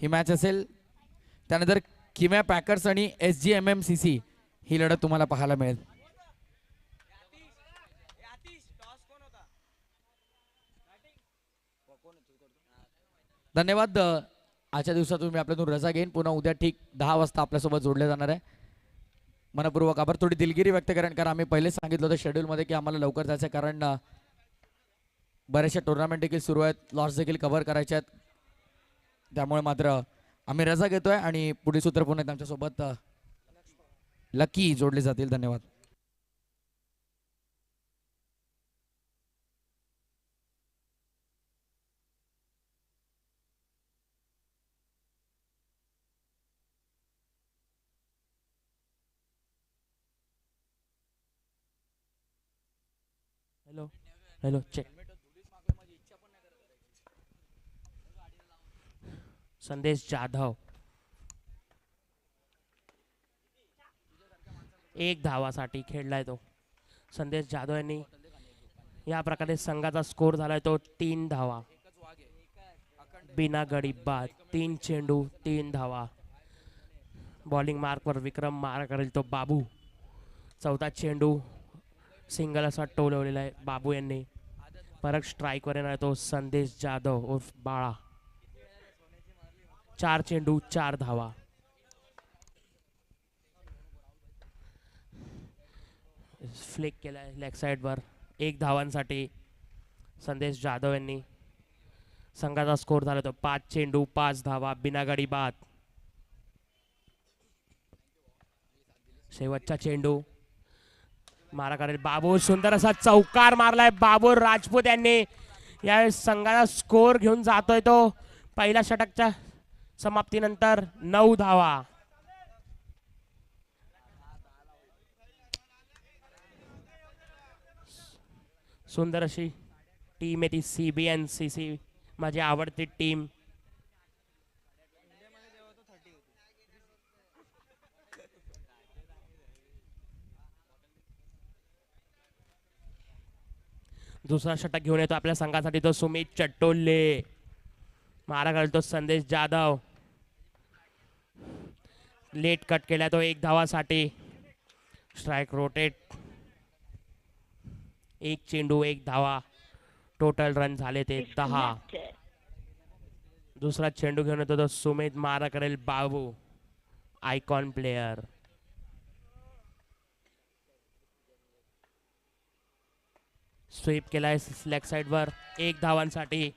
ही match असेल. त्यानंतर किम्या packers आणि S G M M C C ही लढत तुम्हाला पाहायला मिळेल. धन्यवाद. आजच्या दिवसात तुम्ही आपल्यातून रजा घेईन. पुन्हा उद्या ठीक दहा वाजता आपल्यासोबत जोडले जाणार आहे. मनपूर्वक आभार. थोडी दिलगिरी व्यक्त करेन कारण आम्ही पहिलेच सांगितलं होतं शेड्यूलमध्ये की आम्हाला लवकर जायचं आहे कारण बऱ्याचशा टुर्नामेंट देखील सुरू आहेत. लॉस देखील कव्हर करायच्या आहेत. त्यामुळे मात्र आम्ही रजा घेतोय आणि पुढील सूत्र पुन्हा एकदा आमच्यासोबत. लकी जोडले जातील. धन्यवाद. हॅलो हॅलो चेक संदेश जाधव. एक धावासाठी खेळलाय तो. संदेश जाधव यांनी या प्रकारे संघाचा स्कोर झालाय तो तीन धावा. बिना गडी बाद तीन चेंडू तीन धावा. बॉलिंग मार्कवर विक्रम मार करेल तो बाबू. चौथा चेंडू सिंगल असा टोलवलेला आहे बाबू यांनी. परत स्ट्राईकवर येणार तो संदेश जाधव उर्फ बाळा. चार चेंडू चार धावा. फ्लिक केलाय लेग साईडवर एक धावांसाठी संदेश जाधव यांनी. संघाचा स्कोर झाला तो पाच चेंडू पाच धावा बिना गाडी बाद. शेवटचा चेंडू. मारा करेल बाबू सुंदर असा चौकार मारलाय बाबू राजपूत यांनी. यावेळेस संघाचा स्कोर घेऊन जातोय तो पहिल्या षटकच्या समाप्तीनंतर नऊ धावा. सुंदर अशी टीम आहे ती C B N C C माझी आवडती टीम दुसरा षटक घेऊन येतो आपल्या संघासाठी तो सुमित चट्टोले मारा घालतो संदेश जाधव. लेट कट केला तो एक धावासाठी. स्ट्राईक रोटेट एक चेंडू एक धावा. टोटल रन झाले ते दहा. दुसरा चेंडू घेऊन येतो तो सुमित मारा करेल बाबू आयकॉन प्लेयर स्वीप केलाय लेग साईडवर एक धावांसाठी.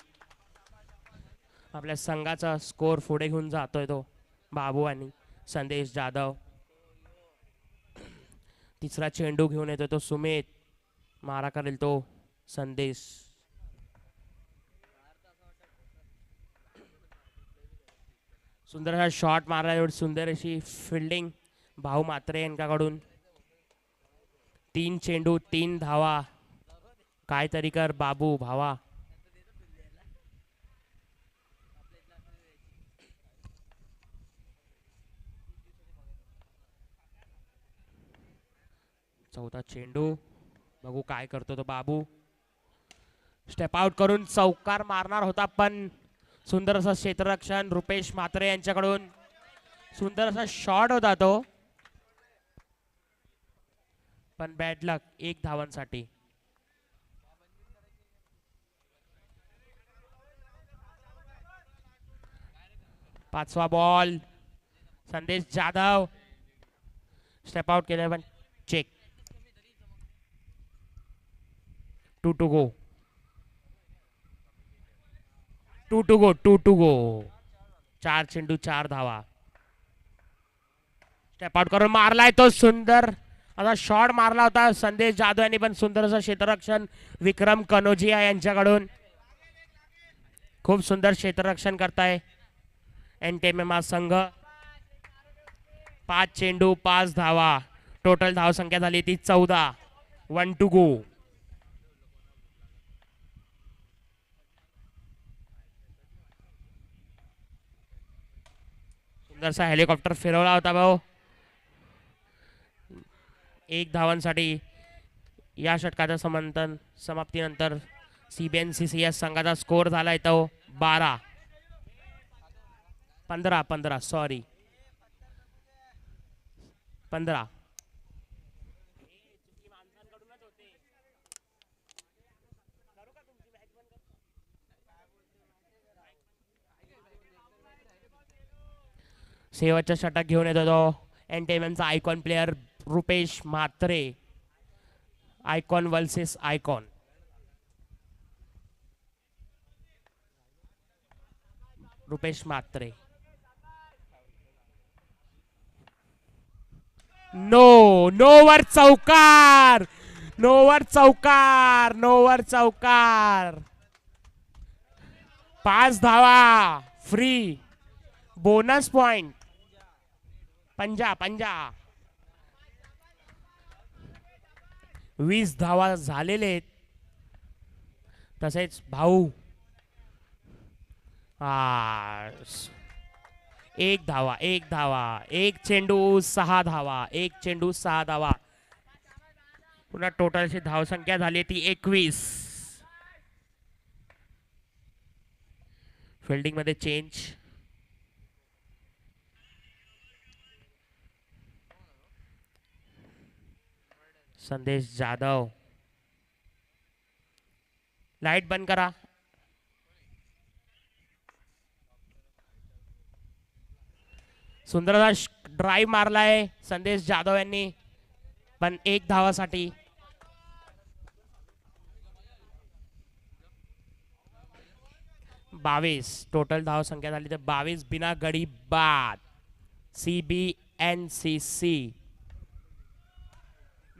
आपल्या संघाचा स्कोर पुढे घेऊन जातोय तो बाबू आणि. संदेश जाधव। तिसरा चेंडू घेऊन येतो तो सुमित। मारा करेल तो संदेश। सुंदर असा शॉट मारला एवढी सुंदर अशी फिल्डिंग भाऊ मात्रे यांच्याकडून। तीन चेंडू तीन धावा। काहीतरी कर बाबू भावा। चौथा चेंडू. बघू काय करतो तो बाबू. स्टेप आउट करून चौकार मारणार होता पण सुंदर असं क्षेत्ररक्षण रुपेश म्हात्रे यांच्याकडून. सुंदर असा शॉट होता तो. पण बॅड लक एक धावांसाठी. पाचवा बॉल संदेश जाधव. स्टेप आउट केलं पण check two to go. Two to go two to go. चार चेंडू चार धावा. स्टेप आउट करून मारलाय तो सुंदर. आता शॉट मारला होता संदेश जाधव यांनी पण सुंदर असं क्षेत्ररक्षण विक्रम कनोजिया यांच्याकडून. खूप सुंदर क्षेत्ररक्षण करताय एनटेमेमा संघ. पाच चेंडू पाच धावा. टोटल धाव संख्या झाली ती चौदा. वन टू गो सुंदरसा हेलिकॉप्टर फिरवला होता भाऊ. एक धावांसाठी या षटकाचं समंतन समाप्तीनंतर C B N C C S संघाचा स्कोअर झाला तो बारा. पंधरा पंधरा सॉरी पंधरा. शेवटचं षटक घेऊन येतो तो. एनटेमेनचा icon player Rupesh Mhatre. Icon versus icon Rupesh Mhatre. No nowhere चौकार. नोवर चौकार नोवर चौकार. पाच धावा फ्री बोनस पॉइंट पंजा पंजा. वीस धावा झालेले आहेत. तसेच भाऊ. एक धावा एक धावा एक चेंडू सहा धावा एक चेंडू सहा धावा. पुन्हा टोटलची धावसंख्या झाली ती एकवीस. फिल्डिंगमध्ये चेंज संदेश जाधव. लाइट बंद करा. सुंदरदास ड्राईव्ह मारलाय संदेश जाधव यांनी पण एक धावासाठी. बावीस टोटल धाव संख्या झाली तर बावीस बिना गडी बाद. C B N C C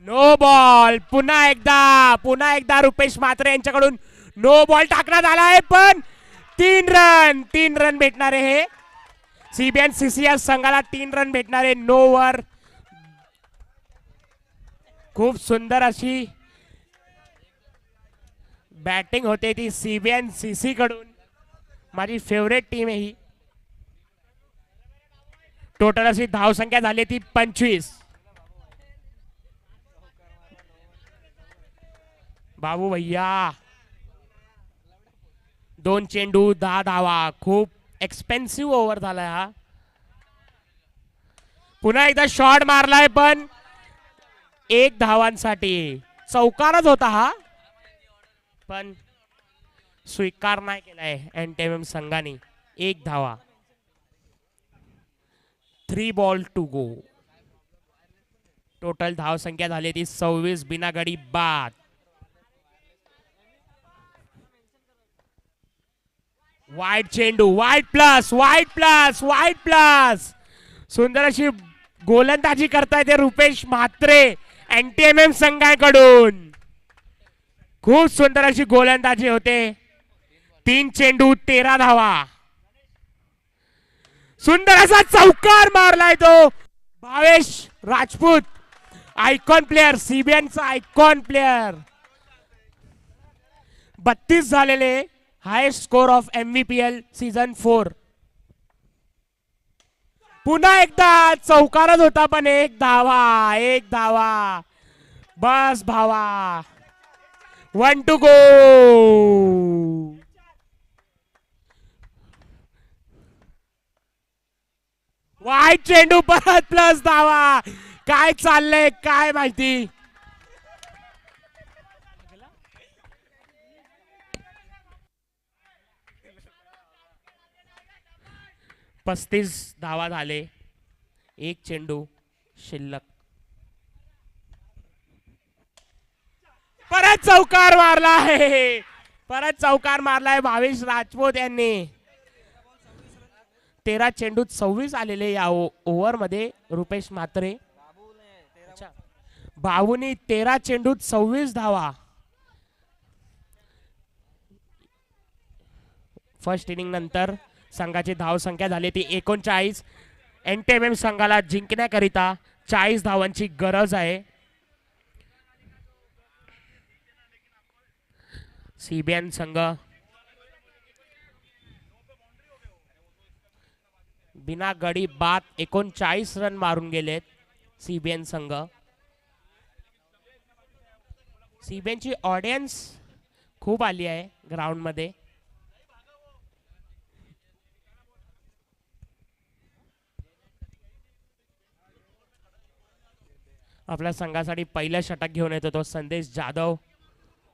no ball पुन्हा एकदा पुन्हा एकदा रुपेश म्हात्रे यांच्याकडून नो बॉल टाकण्यात आला आहे पण तीन रन तीन रन भेटणारे हे. सीबीएन सीसीएस संघाला तीन रन भेटणारे नो वर खूप सुंदर अशी बॅटिंग होते ती सीबीएन सीसी कडून. माझी फेवरेट टीम आहे ही. टोटल अशी धावसंख्या झाली ती पंचवीस. बाबू भैया दोन चेंडू दहा धावा खूप एक्सपेन्सिव्ह ओव्हर झालाय हा. पुन्हा एकदा शॉट मारलाय पण एक धावांसाठी. चौकारच होता हा. पण स्वीकार नाही केलाय एम संघाने. एक धावा. थ्री बॉल टू गो टोटल धाव संख्या झाली ती सव्वीस बिनागडी बाद. वाईट चेंडू वाईट प्लस वाईट प्लस वाईट प्लस सुंदर अशी गोलंदाजी करताय ते रुपेश म्हात्रे एनटीएमएम संघाकडून. खूप सुंदर अशी गोलंदाजी होते. तीन चेंडू तेरा धावा. सुंदर असा चौकार मारलाय तो भावेश राजपूत. आयकॉन प्लेअर सीबीएनचा आयकॉन प्लेअर बत्तीस झालेले. Highest score of M V P L season four. पुन्हा एकदा चौकारच होता पण एक धावा एक धावा. बस भावा. वन टू गो वाईट चेंडू परत प्लस धावा. काय चाललंय काय माहिती? पस्तीस धावा झाले एक चेंडू शिल्लक. परत चौकार मारला आहे. परत चौकार मारलाय भावेश राजपूत यांनी. तेरा चेंडूत सव्वीस आलेले या ओव्हरमध्ये रुपेश म्हात्रे. भाऊनी बाबूनी तेरा चेंडूत सव्वीस धावा. फर्स्ट इनिंग नंतर संघाची धावसंख्या झाली ती एकोणचाळीस. एन टी एम एम संघाला जिंकण्याकरिता चाळीस धावांची गरज आहे. सीबीएन संघ. बिना गडी बाद एकोणचाळीस रन मारून गेलेत सीबीएन संघ. सीबीएनची ऑडियन्स खूप आली आहे ग्राउंडमध्ये आपल्या संघासाठी पहिला षटक घेऊन येतो तो संदेश जाधव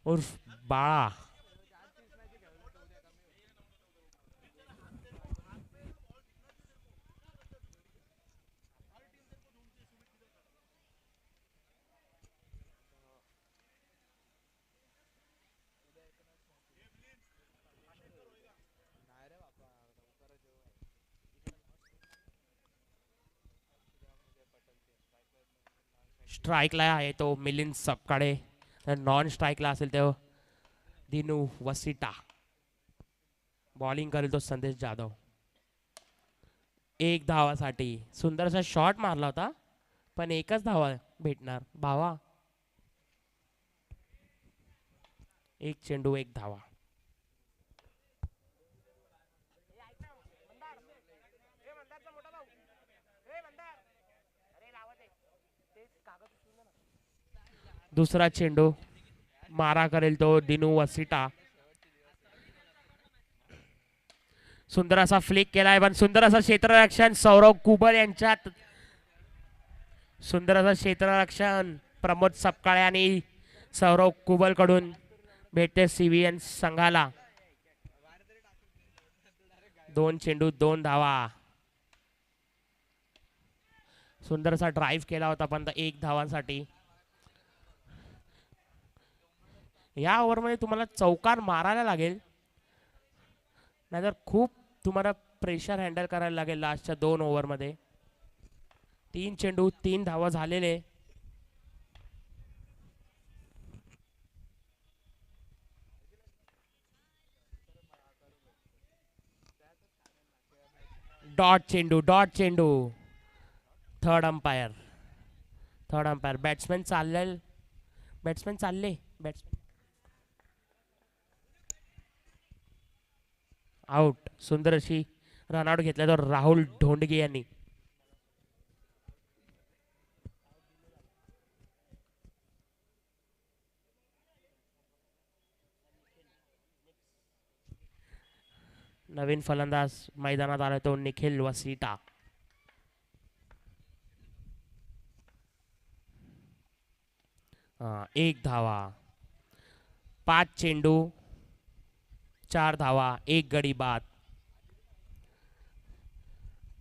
उर्फ बाळा. स्ट्राईकला आहे तो मिलिंद सपकाळे. नॉन स्ट्राईकला असेल तो दिनू वसिटा. बॉलिंग करेल तो संदेश जाधव. एक धावासाठी. सुंदरसा शॉट मारला होता पण एकच धावा भेटणार. भावा. एक चेंडू एक धावा. दुसरा चेंडू मारा करेल तो दिनू वसिटा. सुंदर असा फ्लिक केलाय पण सुंदर असं क्षेत्ररक्षण. सौरव कुबल यांच्यात. सुंदर असं क्षेत्ररक्षण. प्रमोद सपकाळे आणि सौरव कुबलकडून भेटते सीव्हीएन संघाला. दोन चेंडू दोन धावा. सुंदरसा ड्राईव्ह केला होता पण एक धावांसाठी. या ओव्हरमध्ये तुम्हाला चौकार मारायला लागेल. नाहीतर खूप तुम्हाला प्रेशर हँडल करायला लागेल लास्टच्या दोन ओव्हरमध्ये तीन चेंडू तीन धावा झालेले. डॉट चेंडू डॉट चेंडू. Third umpire third umpire batsman चालले बॅट्समॅन चालले. बॅट्समॅन आउट सुंदर अशी रनआउट घेतला तर राहुल ढोंडगे यांनी. नवीन फलंदाज मैदानात आला तो निखिल वसिटा. एक धावा. पाच चेंडू चार धावा एक गडी बाद.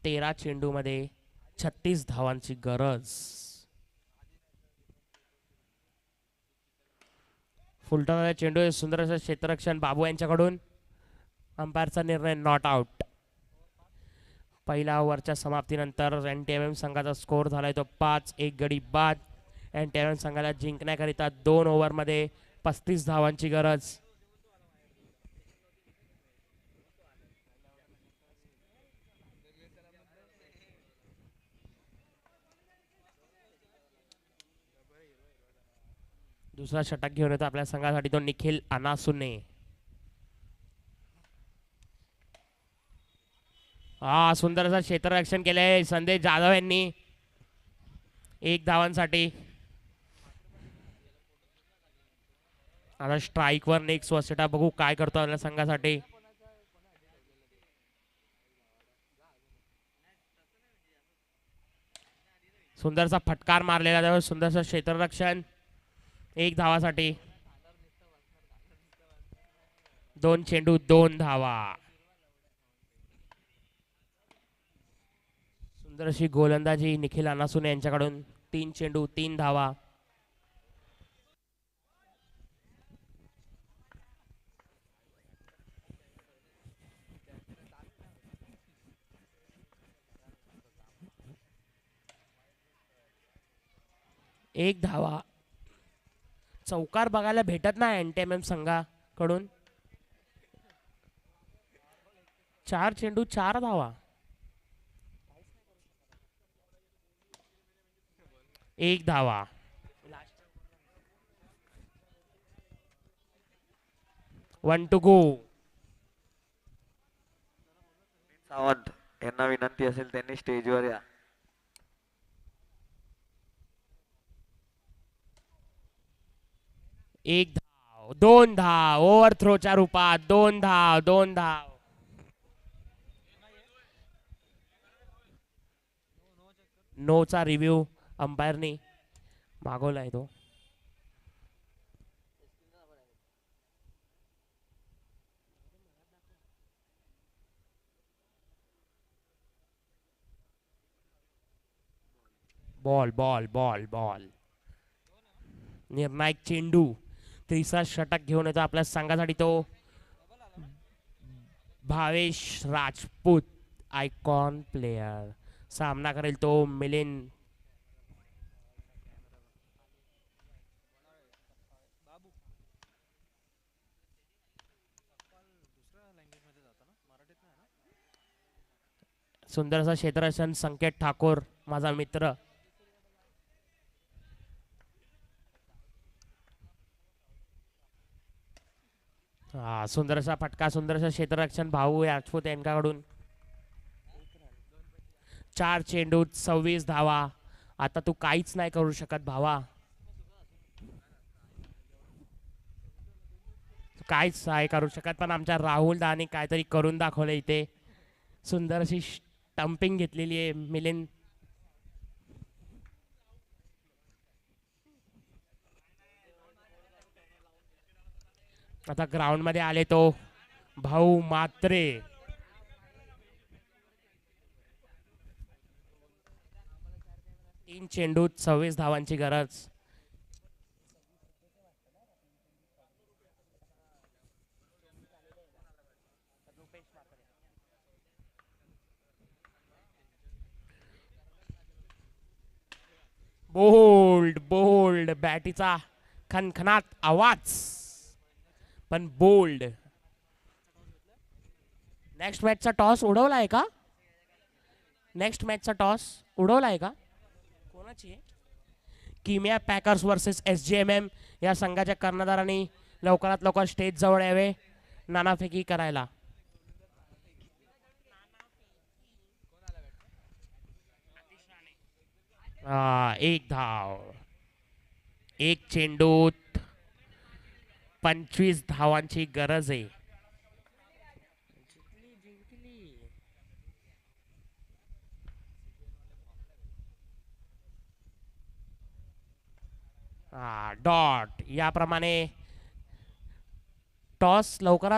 तेरा चेंडूमध्ये छत्तीस धावांची गरज. फुलटणारा चेंडू सुंदर असं क्षेत्ररक्षण बाबू यांच्याकडून. अंपायरचा निर्णय नॉट आउट पहिल्या ओव्हरच्या समाप्तीनंतर एन टी एम एम संघाचा स्कोर झालाय तो पाच एक गडी बाद. एन टी एम एम संघाला जिंकण्याकरिता दोन ओव्हरमध्ये पस्तीस धावांची गरज. दुसरा षटक घेऊन येतो आपल्या संघासाठी तो निखिल अनासुने. हा सुंदर असं क्षेत्ररक्षण केलंय संदेश जाधव यांनी. एक धावांसाठी. आता स्ट्राईक वर नेक्स्ट स्वच्छता बघू काय करतो आपल्या संघासाठी. सुंदरसा फटकार मारलेला त्यावर सुंदरसा क्षेत्ररक्षण एक धावासाठी. दोन चेंडू दोन धावा. सुंदर अशी गोलंदाजी निखिल अनासुने यांच्याकडून. तीन चेंडू तीन धावा. एक धावा. चौकार बघायला भेटत नाही एन टी एम एम संघाकडून. चार चेंडू चार धावा. एक धावा. वन टू गो सावंत यांना विनंती असेल त्यांनी स्टेजवर या. एक धाव दोन धाव ओव्हर थ्रोच्या रूपात दोन धाव दोन धाव. नोचा रिव्ह्यू अंपायरनी मागवलाय तो. Ball ball ball ball. निर्णायक चेंडू. तिसरा षटक घेऊन येतो आपल्या संघासाठी तो. भावेश राजपूत आयकॉन प्लेयर सामना करेल तो मिलिंद. सुंदरसा क्षेत्ररक्षण संकेत ठाकूर माझा मित्र. हा सुंदरसा फटका सुंदरसा क्षेत्ररक्षण भाऊ राजपूत यांच्याकडून. चार चेंडूत सव्वीस धावा. आता तू काहीच नाही करू शकत भावा. काहीच नाही करू शकत पण आमच्या राहुल दाने काहीतरी करून दाखवलं इथे. सुंदर अशी स्टम्पिंग घेतलेली आहे मिलिंद. आता ग्राउंडमध्ये आले तो भाऊ मात्रे. तीन चेंडूत सव्वीस धावांची गरज. बोल्ड बोल्ड बॅटीचा खनखनात आवाज. पण बोल्ड नेक्स्ट मॅचचा टॉस उडवला आहे का? नेक्स्ट मॅचचा टॉस उडवला आहे का? कोणाची आहे? Kimiya packers versus S G M M या संघाच्या कर्णधारांनी लवकरात लवकर स्टेज जवळ यावे. नानाफेकी करायला. एक धाव. एक चेंडू पंचवीस धावांची गरज आहे. हा डॉट. याप्रमाणे टॉस लवकरात